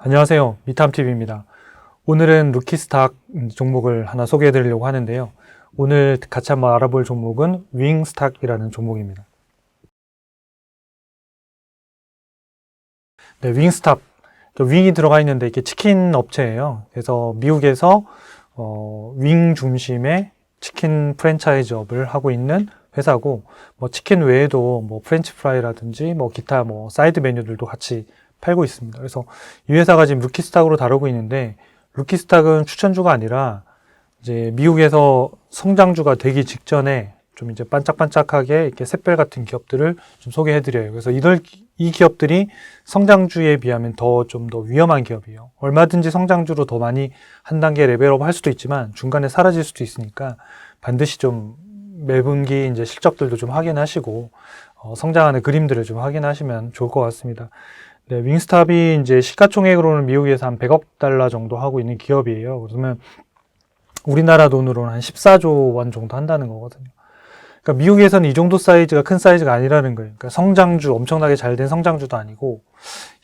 안녕하세요. 미탐TV입니다. 오늘은 루키스탁 종목을 하나 소개해 드리려고 하는데요. 오늘 같이 한번 알아볼 종목은 윙스탁이라는 종목입니다. 네, 윙스탁. 그 윙이 들어가 있는데 이게 치킨 업체예요. 그래서 미국에서 어, 윙 중심의 치킨 프랜차이즈 업을 하고 있는 회사고 뭐 치킨 외에도 뭐 프렌치 프라이라든지 뭐 기타 뭐 사이드 메뉴들도 같이 팔고 있습니다. 그래서 이 회사가 지금 루키스탁으로 다루고 있는데 루키스탁은 추천주가 아니라 이제 미국에서 성장주가 되기 직전에 좀 이제 반짝반짝하게 이렇게 샛별 같은 기업들을 좀 소개해 드려요. 그래서 이들 이 기업들이 성장주에 비하면 더 좀 더 위험한 기업이에요. 얼마든지 성장주로 더 많이 한 단계 레벨업 할 수도 있지만 중간에 사라질 수도 있으니까 반드시 좀 매분기 이제 실적들도 좀 확인하시고 어, 성장하는 그림들을 좀 확인하시면 좋을 것 같습니다. 네, 윙스탑이 이제 시가총액으로는 미국에서 한 100억 달러 정도 하고 있는 기업이에요. 그러면 우리나라 돈으로는 한 14조 원 정도 한다는 거거든요. 그러니까 미국에서는 이 정도 사이즈가 큰 사이즈가 아니라는 거예요. 그러니까 성장주, 엄청나게 잘 된 성장주도 아니고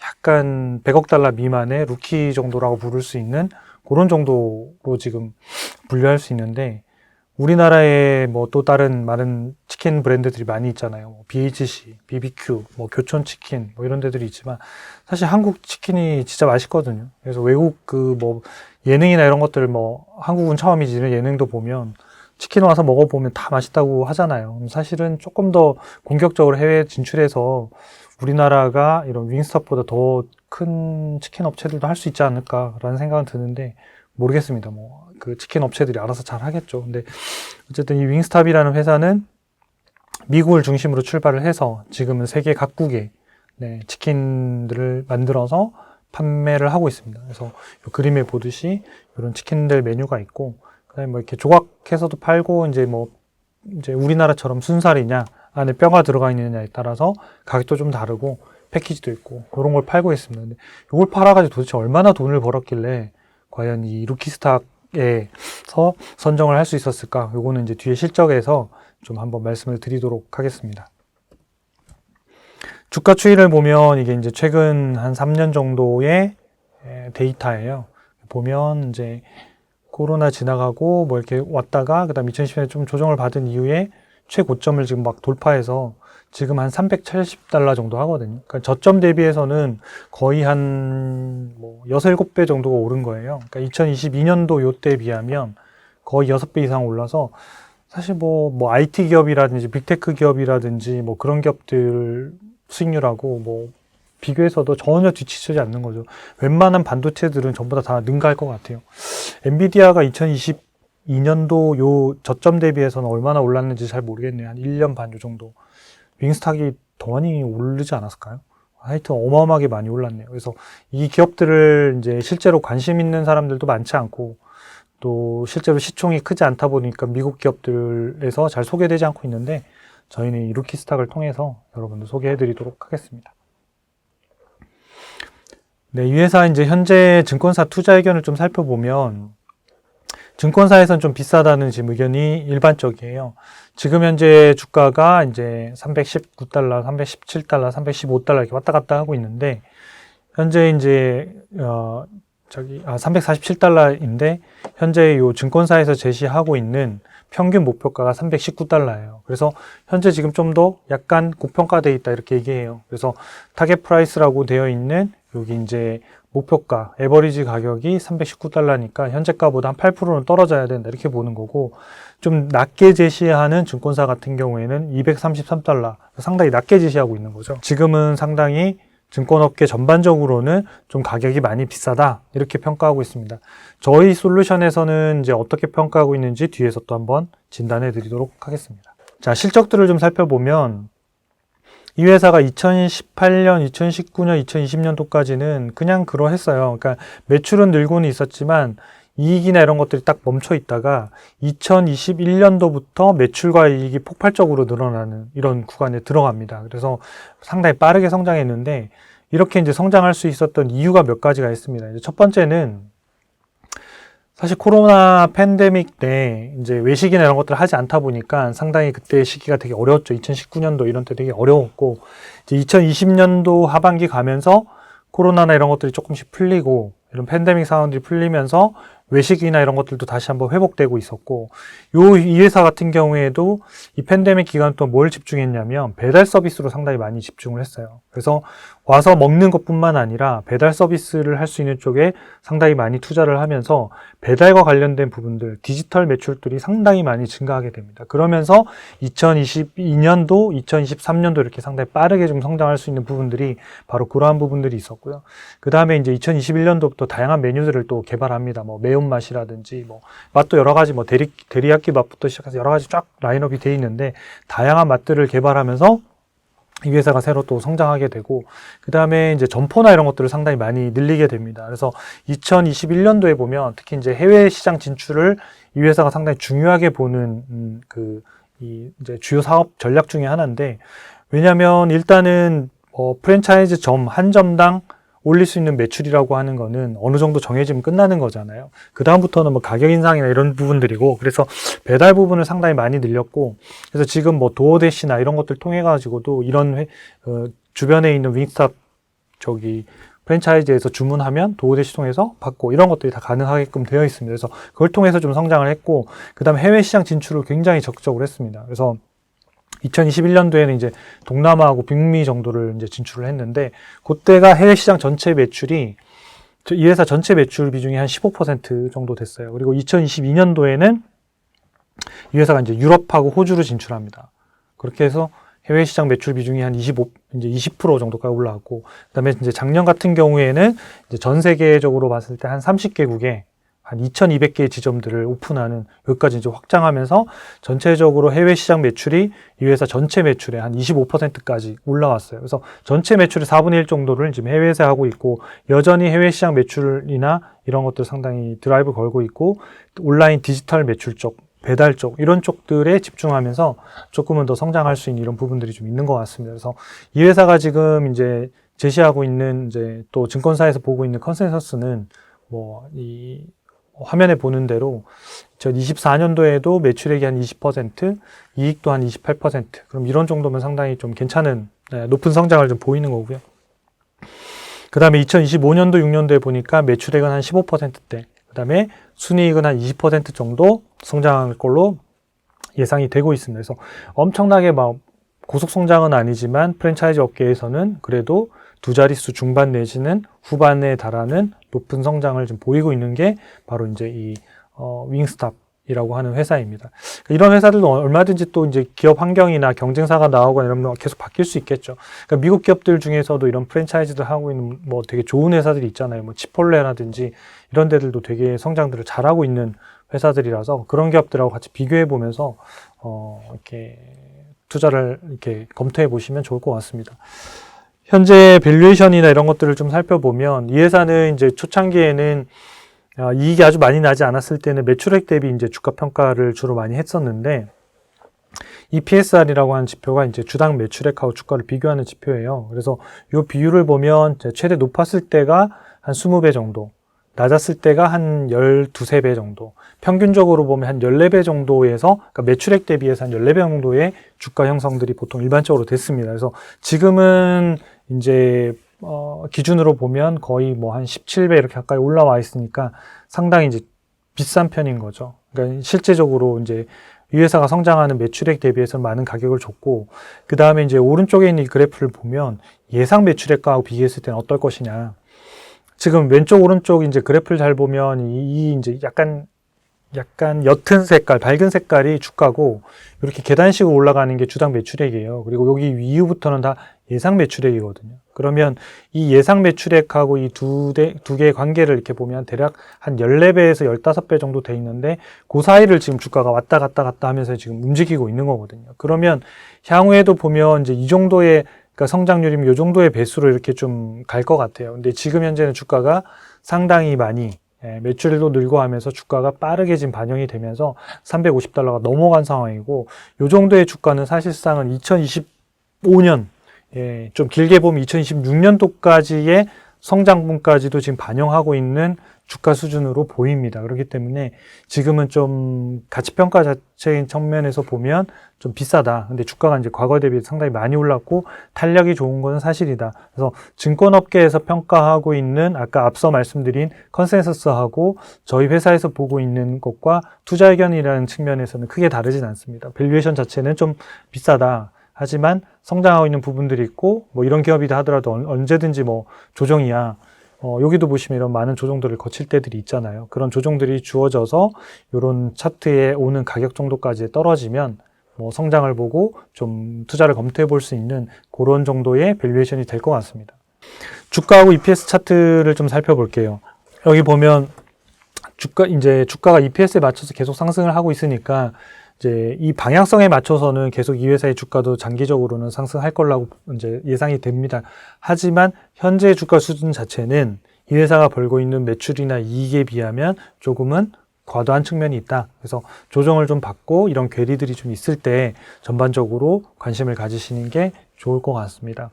약간 100억 달러 미만의 루키 정도라고 부를 수 있는 그런 정도로 지금 분류할 수 있는데 우리나라에 뭐 또 다른 많은 치킨 브랜드들이 많이 있잖아요. 뭐 BHC, BBQ, 뭐 교촌 치킨 뭐 이런 데들이 있지만 사실 한국 치킨이 진짜 맛있거든요. 그래서 외국 그 뭐 예능이나 이런 것들 뭐 한국은 처음이지 이런 예능도 보면 치킨 와서 먹어보면 다 맛있다고 하잖아요. 사실은 조금 더 공격적으로 해외 진출해서 우리나라가 이런 윙스톱보다 더 큰 치킨 업체들도 할 수 있지 않을까라는 생각은 드는데 모르겠습니다. 뭐 그 치킨 업체들이 알아서 잘 하겠죠. 근데 어쨌든 이 윙스탑이라는 회사는 미국을 중심으로 출발을 해서 지금은 세계 각국에 네, 치킨들을 만들어서 판매를 하고 있습니다. 그래서 이 그림에 보듯이 이런 치킨들 메뉴가 있고 그다음에 뭐 이렇게 조각해서도 팔고 이제 뭐 이제 우리나라처럼 순살이냐 안에 뼈가 들어가 있느냐에 따라서 가격도 좀 다르고 패키지도 있고 그런 걸 팔고 있습니다. 근데 이걸 팔아가지고 도대체 얼마나 돈을 벌었길래 과연 이 루키스탁에서 선정을 할 수 있었을까? 요거는 이제 뒤에 실적에서 좀 한번 말씀을 드리도록 하겠습니다. 주가 추이를 보면 이게 이제 최근 한 3년 정도의 데이터예요. 보면 이제 코로나 지나가고 뭐 이렇게 왔다가 그다음 2010년에 좀 조정을 받은 이후에 최고점을 지금 막 돌파해서 지금 한 370달러 정도 하거든요. 그러니까 저점 대비해서는 거의 한뭐 6, 7배 정도가 오른 거예요. 그러니까 2022년도 요때에 비하면 거의 6배 이상 올라서 사실 뭐, 뭐 IT 기업이라든지 빅테크 기업이라든지 뭐 그런 기업들 수익률하고 뭐 비교해서도 전혀 뒤치지 않는 거죠. 웬만한 반도체들은 전부 다 다 능가할 것 같아요. 엔비디아가 2022년도 요 저점 대비해서는 얼마나 올랐는지 잘 모르겠네요. 한 1년 반 요 정도. 윙스탁이 더 많이 오르지 않았을까요? 하여튼 어마어마하게 많이 올랐네요. 그래서 이 기업들을 이제 실제로 관심 있는 사람들도 많지 않고 또 실제로 시총이 크지 않다 보니까 미국 기업들에서 잘 소개되지 않고 있는데 저희는 이 루키스탁을 통해서 여러분들 소개해 드리도록 하겠습니다. 네, 이 회사 이제 현재 증권사 투자 의견을 좀 살펴보면 증권사에서는 좀 비싸다는 지금 의견이 일반적이에요. 지금 현재 주가가 이제 319달러, 317달러, 315달러 이렇게 왔다 갔다 하고 있는데 현재 이제 어 저기 아 347달러인데 현재 요 증권사에서 제시하고 있는 평균 목표가가 319달러예요. 그래서 현재 지금 좀 더 약간 고평가돼 있다 이렇게 얘기해요. 그래서 타겟 프라이스라고 되어 있는 여기 이제 목표가, 에버리지 가격이 319달러니까 현재가보다 한 8%는 떨어져야 된다 이렇게 보는 거고 좀 낮게 제시하는 증권사 같은 경우에는 233달러 상당히 낮게 제시하고 있는 거죠. 지금은 상당히 증권업계 전반적으로는 좀 가격이 많이 비싸다 이렇게 평가하고 있습니다. 저희 솔루션에서는 이제 어떻게 평가하고 있는지 뒤에서 또 한번 진단해 드리도록 하겠습니다. 자 실적들을 좀 살펴보면 이 회사가 2018년, 2019년, 2020년도까지는 그냥 그러했어요. 그러니까 매출은 늘고는 있었지만 이익이나 이런 것들이 딱 멈춰 있다가 2021년도부터 매출과 이익이 폭발적으로 늘어나는 이런 구간에 들어갑니다. 그래서 상당히 빠르게 성장했는데 이렇게 이제 성장할 수 있었던 이유가 몇 가지가 있습니다. 첫 번째는 사실 코로나 팬데믹 때 이제 외식이나 이런 것들을 하지 않다 보니까 상당히 그때 시기가 되게 어려웠죠. 2019년도 이런 때 되게 어려웠고 이제 2020년도 하반기 가면서 코로나나 이런 것들이 조금씩 풀리고 이런 팬데믹 상황들이 풀리면서 외식이나 이런 것들도 다시 한번 회복되고 있었고 요 이 회사 같은 경우에도 이 팬데믹 기간 동안 뭘 집중했냐면 배달 서비스로 상당히 많이 집중을 했어요. 그래서 와서 먹는 것뿐만 아니라 배달 서비스를 할 수 있는 쪽에 상당히 많이 투자를 하면서 배달과 관련된 부분들, 디지털 매출들이 상당히 많이 증가하게 됩니다. 그러면서 2022년도, 2023년도 이렇게 상당히 빠르게 좀 성장할 수 있는 부분들이 바로 그러한 부분들이 있었고요. 그 다음에 이제 2021년도부터 다양한 메뉴들을 또 개발합니다. 뭐 매운맛이라든지 뭐 맛도 여러 가지 뭐 대리, 데리야끼 맛부터 시작해서 여러 가지 쫙 라인업이 돼 있는데 다양한 맛들을 개발하면서 이 회사가 새로 또 성장하게 되고 그 다음에 이제 점포나 이런 것들을 상당히 많이 늘리게 됩니다. 그래서 2021년도에 보면 특히 이제 해외 시장 진출을 이 회사가 상당히 중요하게 보는 음, 그이 이제 주요 사업 전략 중에 하나인데 왜냐하면 일단은 어, 프랜차이즈 점 한 점당 올릴 수 있는 매출이라고 하는 거는 어느 정도 정해지면 끝나는 거잖아요. 그 다음부터는 뭐 가격 인상이나 이런 부분들이고 그래서 배달 부분을 상당히 많이 늘렸고 그래서 지금 뭐 도어 대시나 이런 것들 통해 가지고도 이런 회, 어, 주변에 있는 윙스탑 저기 프랜차이즈에서 주문하면 도어대시 통해서 받고 이런 것들이 다 가능하게끔 되어 있습니다. 그래서 그걸 통해서 좀 성장을 했고 그다음 해외 시장 진출을 굉장히 적극적으로 했습니다. 그래서 2021년도에는 이제 동남아하고 북미 정도를 이제 진출을 했는데 그때가 해외 시장 전체 매출이 저이 회사 전체 매출 비중이 한 15% 정도 됐어요. 그리고 2022년도에는 이 회사가 이제 유럽하고 호주로 진출합니다. 그렇게 해서 해외 시장 매출 비중이 한 25, 이제 20% 정도까지 올라왔고, 그 다음에 이제 작년 같은 경우에는 이제 전 세계적으로 봤을 때 한 30개국에 한 2,200개의 지점들을 오픈하는 여기까지 이제 확장하면서 전체적으로 해외 시장 매출이 이 회사 전체 매출의 한 25%까지 올라왔어요. 그래서 전체 매출의 4분의 1 정도를 지금 해외에서 하고 있고 여전히 해외 시장 매출이나 이런 것들 상당히 드라이브 걸고 있고 온라인 디지털 매출 쪽 배달 쪽 이런 쪽들에 집중하면서 조금은 더 성장할 수 있는 이런 부분들이 좀 있는 것 같습니다. 그래서 이 회사가 지금 이제 제시하고 있는 이제 또 증권사에서 보고 있는 컨센서스는 뭐이 화면에 보는 대로 2024년도에도 매출액이 한 20%, 이익도 한 28%. 그럼 이런 정도면 상당히 좀 괜찮은 네, 높은 성장을 좀 보이는 거고요. 그 다음에 2025년도, 6년도에 보니까 매출액은 한 15%대, 그 다음에 순이익은 한 20% 정도 성장할 걸로 예상이 되고 있습니다. 그래서 엄청나게 막 고속 성장은 아니지만 프랜차이즈 업계에서는 그래도 두 자릿수 중반 내지는 후반에 달하는 높은 성장을 좀 보이고 있는 게 바로 이제 이 어, 윙스탑 이라고 하는 회사입니다. 이런 회사들도 얼마든지 또 이제 기업 환경이나 경쟁사가 나오거나 이러면 계속 바뀔 수 있겠죠. 그러니까 미국 기업들 중에서도 이런 프랜차이즈들 하고 있는 뭐 되게 좋은 회사들이 있잖아요. 뭐 치폴레라든지 이런 데들도 되게 성장들을 잘하고 있는 회사들이라서 그런 기업들하고 같이 비교해 보면서 어, 이렇게 투자를 이렇게 검토해 보시면 좋을 것 같습니다. 현재 밸류에이션이나 이런 것들을 좀 살펴보면 이 회사는 이제 초창기에는 아, 이익이 아주 많이 나지 않았을 때는 매출액 대비 이제 주가 평가를 주로 많이 했었는데 이 PSR이라고 하는 지표가 이제 주당 매출액하고 주가를 비교하는 지표예요. 그래서 이 비율을 보면 최대 높았을 때가 한 20배 정도, 낮았을 때가 한 12, 3배 정도, 평균적으로 보면 한 14배 정도에서, 그러니까 매출액 대비해서 한 14배 정도의 주가 형성들이 보통 일반적으로 됐습니다. 그래서 지금은 이제, 어, 기준으로 보면 거의 뭐 한 17배 이렇게 가까이 올라와 있으니까 상당히 이제 비싼 편인 거죠. 그러니까 실제적으로 이제 이 회사가 성장하는 매출액 대비해서 많은 가격을 줬고, 그 다음에 이제 오른쪽에 있는 이 그래프를 보면 예상 매출액과하고 비교했을 때는 어떨 것이냐. 지금 왼쪽 오른쪽 이제 그래프를 잘 보면 이, 이 이제 약간 약간 옅은 색깔, 밝은 색깔이 주가고 이렇게 계단식으로 올라가는 게 주당 매출액이에요. 그리고 여기 이후부터는 다 예상 매출액이거든요. 그러면 이 예상 매출액하고 이두 대, 두 개의 관계를 이렇게 보면 대략 한 14배에서 15배 정도 돼 있는데 그 사이를 지금 주가가 왔다 갔다 갔다 하면서 지금 움직이고 있는 거거든요. 그러면 향후에도 보면 이제 이 정도의 그러니까 성장률이면 이 정도의 배수로 이렇게 좀 갈 것 같아요. 근데 지금 현재는 주가가 상당히 많이 예, 매출도 늘고 하면서 주가가 빠르게 지금 반영이 되면서 350달러가 넘어간 상황이고 이 정도의 주가는 사실상은 2025년 예, 좀 길게 보면 2026년도까지의 성장분까지도 지금 반영하고 있는 주가 수준으로 보입니다. 그렇기 때문에 지금은 좀 가치 평가 자체인 측면에서 보면 좀 비싸다. 근데 주가가 이제 과거 대비 상당히 많이 올랐고 탄력이 좋은 건 사실이다. 그래서 증권업계에서 평가하고 있는 아까 앞서 말씀드린 컨센서스하고 저희 회사에서 보고 있는 것과 투자 의견이라는 측면에서는 크게 다르진 않습니다. 밸류에이션 자체는 좀 비싸다. 하지만 성장하고 있는 부분들이 있고 뭐 이런 기업이다 하더라도 언- 언제든지 뭐 조정이야. 어, 여기도 보시면 이런 많은 조정들을 거칠 때들이 있잖아요. 그런 조정들이 주어져서 이런 차트에 오는 가격 정도까지 떨어지면 뭐 성장을 보고 좀 투자를 검토해 볼 수 있는 그런 정도의 밸류에이션이 될 것 같습니다. 주가하고 EPS 차트를 좀 살펴볼게요. 여기 보면 주가 이제 주가가 EPS에 맞춰서 계속 상승을 하고 있으니까 이제 이 방향성에 맞춰서는 계속 이 회사의 주가도 장기적으로는 상승할 거라고 이제 예상이 됩니다. 하지만 현재 주가 수준 자체는 이 회사가 벌고 있는 매출이나 이익에 비하면 조금은 과도한 측면이 있다. 그래서 조정을 좀 받고 이런 괴리들이 좀 있을 때 전반적으로 관심을 가지시는 게 좋을 것 같습니다.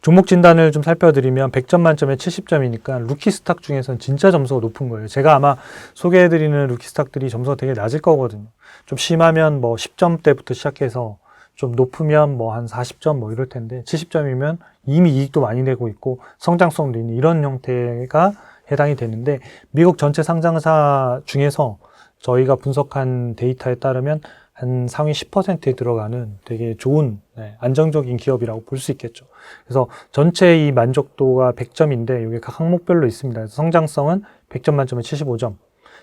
종목 진단을 좀 살펴드리면 100점 만점에 70점이니까 루키 스탁 중에서는 진짜 점수가 높은 거예요. 제가 아마 소개해드리는 루키 스탁들이 점수가 되게 낮을 거거든요. 좀 심하면 뭐 10점대부터 시작해서 좀 높으면 뭐 한 40점 뭐 이럴 텐데 70점이면 이미 이익도 많이 내고 있고 성장성도 있는 이런 형태가 해당이 되는데 미국 전체 상장사 중에서 저희가 분석한 데이터에 따르면 한 상위 10%에 들어가는 되게 좋은 네, 안정적인 기업이라고 볼 수 있겠죠. 그래서 전체 이 만족도가 100점인데 이게 각 항목별로 있습니다. 그래서 성장성은 100점 만점에 75점,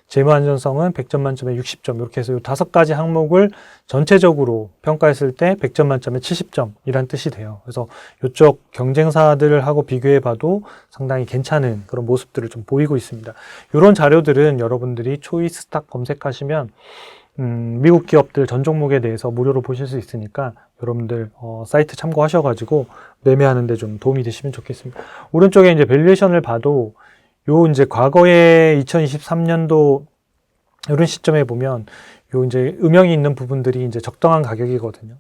재무 안전성은 100점 만점에 60점 이렇게 해서 이 다섯 가지 항목을 전체적으로 평가했을 때 100점 만점에 70점이란 뜻이 돼요. 그래서 이쪽 경쟁사들하고 비교해 봐도 상당히 괜찮은 그런 모습들을 좀 보이고 있습니다. 이런 자료들은 여러분들이 초이스 스탁 검색하시면 음, 미국 기업들 전 종목에 대해서 무료로 보실 수 있으니까 여러분들 어, 사이트 참고하셔가지고 매매하는데 좀 도움이 되시면 좋겠습니다. 오른쪽에 이제 밸류에이션을 봐도 요 이제 과거에 2023년도 이런 시점에 보면 요 이제 음영이 있는 부분들이 이제 적당한 가격이거든요.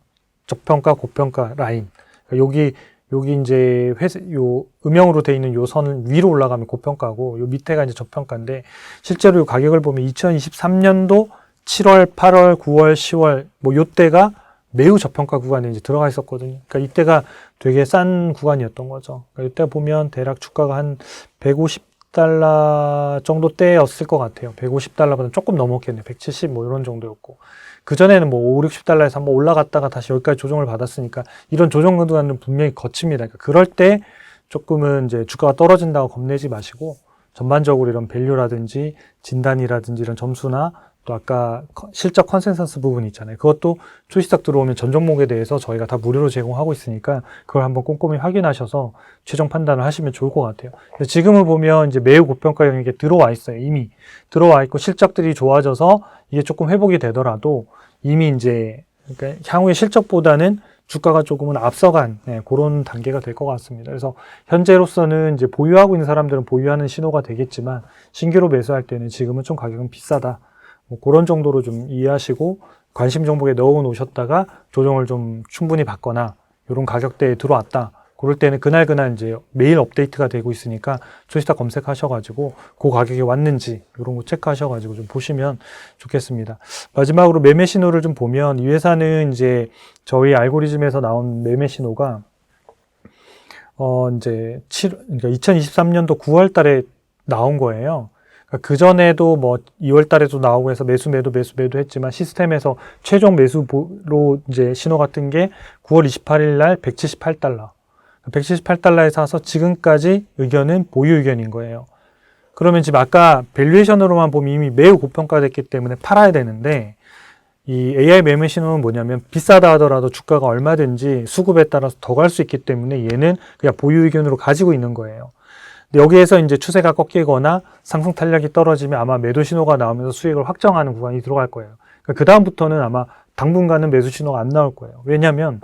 저평가, 고평가 라인. 그러니까 여기 여기 이제 회사 요 음영으로 돼 있는 요 선은 위로 올라가면 고평가고 요 밑에가 이제 저평가인데 실제로 요 가격을 보면 2023년도 7월, 8월, 9월, 10월 뭐 요때가 매우 저평가 구간에 이제 들어가 있었거든요. 그러니까 이때가 되게 싼 구간이었던 거죠. 그러니까 이때 보면 대략 주가가 한 150달러 정도 때였을 것 같아요. 150달러보다 조금 넘었겠네요. 170 뭐 이런 정도였고. 그전에는 뭐 5, 60달러에서 한번 올라갔다가 다시 여기까지 조정을 받았으니까 이런 조정 구간은 분명히 거칩니다. 그러니까 그럴 때 조금은 이제 주가가 떨어진다고 겁내지 마시고 전반적으로 이런 밸류라든지 진단이라든지 이런 점수나 또 아까 컨- 실적 컨센서스 부분 있잖아요. 그것도 초시작 들어오면 전 종목에 대해서 저희가 다 무료로 제공하고 있으니까 그걸 한번 꼼꼼히 확인하셔서 최종 판단을 하시면 좋을 것 같아요. 지금을 보면 이제 매우 고평가 영역에 들어와 있어요. 이미 들어와 있고 실적들이 좋아져서 이게 조금 회복이 되더라도 이미 이제 그러니까 향후의 실적보다는 주가가 조금은 앞서간 네, 그런 단계가 될 것 같습니다. 그래서 현재로서는 이제 보유하고 있는 사람들은 보유하는 신호가 되겠지만 신규로 매수할 때는 지금은 좀 가격은 비싸다. 뭐 그런 정도로 좀 이해하시고 관심 종목에 넣어 놓으셨다가 조정을 좀 충분히 받거나 이런 가격대에 들어왔다. 그럴 때는 그날 그날 이제 매일 업데이트가 되고 있으니까 초시타 검색하셔가지고 그 가격에 왔는지 이런 거 체크하셔가지고 좀 보시면 좋겠습니다. 마지막으로 매매 신호를 좀 보면 이 회사는 이제 저희 알고리즘에서 나온 매매 신호가 어 이제 7 그러니까 2023년도 9월 달에 나온 거예요. 그 전에도 뭐 2월 달에도 나오고 해서 매수 매도 매수 매도 했지만 시스템에서 최종 매수로 이제 신호 같은 게 9월 28일 날 178달러. 178달러에 사서 지금까지 의견은 보유 의견인 거예요. 그러면 지금 아까 밸류에이션으로만 보면 이미 매우 고평가됐기 때문에 팔아야 되는데 이 AI 매매 신호는 뭐냐면 비싸다 하더라도 주가가 얼마든지 수급에 따라서 더 갈 수 있기 때문에 얘는 그냥 보유 의견으로 가지고 있는 거예요. 근데 여기에서 이제 추세가 꺾이거나 상승 탄력이 떨어지면 아마 매도 신호가 나오면서 수익을 확정하는 구간이 들어갈 거예요. 그 다음부터는 아마 당분간은 매수 신호가 안 나올 거예요. 왜냐하면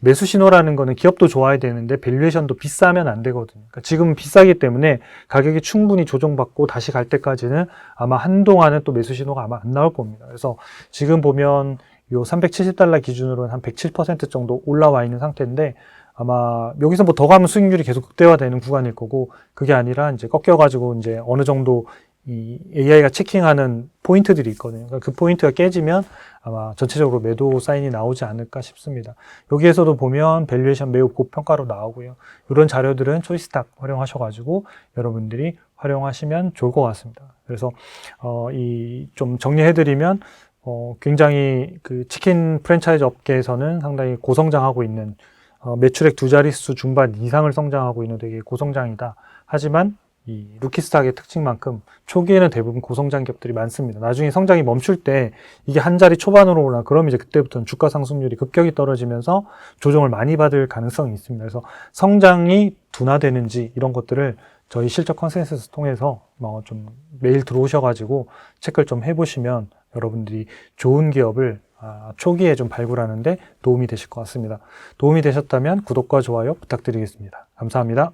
매수 신호라는 거는 기업도 좋아야 되는데 밸류에이션도 비싸면 안 되거든요. 그러니까 지금은 비싸기 때문에 가격이 충분히 조정받고 다시 갈 때까지는 아마 한동안은 또 매수 신호가 아마 안 나올 겁니다. 그래서 지금 보면 요 370달러 기준으로는 한 107% 정도 올라와 있는 상태인데 아마 여기서 뭐 더 가면 수익률이 계속 극대화되는 구간일 거고 그게 아니라 이제 꺾여가지고 이제 어느 정도 이 AI가 체킹하는 포인트들이 있거든요. 그러니까 그 포인트가 깨지면 아마 전체적으로 매도 사인이 나오지 않을까 싶습니다. 여기에서도 보면 밸류에이션 매우 고평가로 나오고요. 이런 자료들은 초이스탁 활용하셔가지고 여러분들이 활용하시면 좋을 것 같습니다. 그래서 어, 이 좀 정리해드리면 어, 굉장히 그 치킨 프랜차이즈 업계에서는 상당히 고성장하고 있는 어, 매출액 두 자릿수 중반 이상을 성장하고 있는 되게 고성장이다. 하지만 이 루키스탁의 특징만큼 초기에는 대부분 고성장 기업들이 많습니다. 나중에 성장이 멈출 때 이게 한 자리 초반으로 올라 그럼 이제 그때부터는 주가 상승률이 급격히 떨어지면서 조정을 많이 받을 가능성이 있습니다. 그래서 성장이 둔화되는지 이런 것들을 저희 실적 컨센서스 통해서 뭐 좀 매일 들어오셔가지고 체크를 좀 해보시면 여러분들이 좋은 기업을 아, 초기에 좀 발굴하는데 도움이 되실 것 같습니다. 도움이 되셨다면 구독과 좋아요 부탁드리겠습니다. 감사합니다.